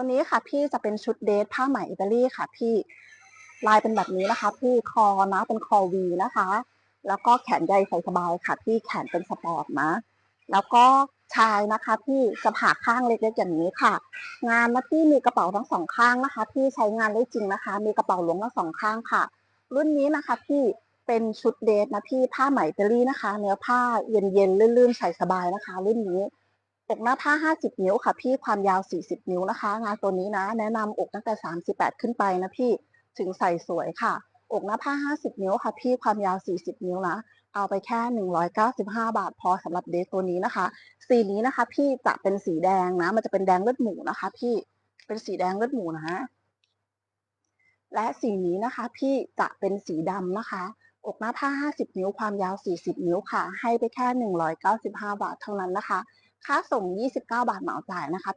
ตัวนี้ค่ะพี่จะเป็นชุดเดทผ้าไหมอิตาลีค่ะ พี่ลายเป็นแบบนี้นะคะ พี่คอนะเป็นคอวีนะคะ แล้วก็แขนใหญ่ใส่สบายค่ะ พี่แขนเป็นสปอร์ตนะ แล้วก็ชายนะคะพี่จะผ่าข้างเล็กๆอย่างนี้ค่ะ งานนะพี่มีกระเป๋าทั้งสองข้างนะคะ พี่ใช้งานได้จริงนะคะ มีกระเป๋าหลวงทั้งสองข้างค่ะ รุ่นนี้นะคะ พี่เป็นชุดเดทนะพี่ผ้าไหมอิตาลีนะคะ เนื้อผ้าเย็นๆลื่นๆใส่สบายนะคะ รุ่นนี้ อกหน้าผ้า 50 นิ้วค่ะ พี่ความยาว 40 นิ้วนะคะ งานตัวนี้นะ แนะนำอกตั้งแต่ 38 ขึ้นไปนะพี่ถึงใส่สวยค่ะ อกหน้าผ้า 50 นิ้วค่ะ พี่ความยาว 40 นิ้วนะเอาไปแค่ 195 บาท พอสำหรับเดทตัวนี้นะคะ สีนี้นะคะ พี่จะเป็นสีแดงนะ มันจะเป็นแดงเลือดหมูนะคะ พี่เป็นสีแดงเลือดหมูนะและสีนี้นะคะ พี่จะเป็นสีดำนะคะอกหน้าผ้า 50 นิ้วความยาว 40 นิ้วค่ะ ให้ไปแค่ 195 บาทเท่านั้นนะคะ ค่าส่ง 29 บาทเหมาจ่ายนะคะ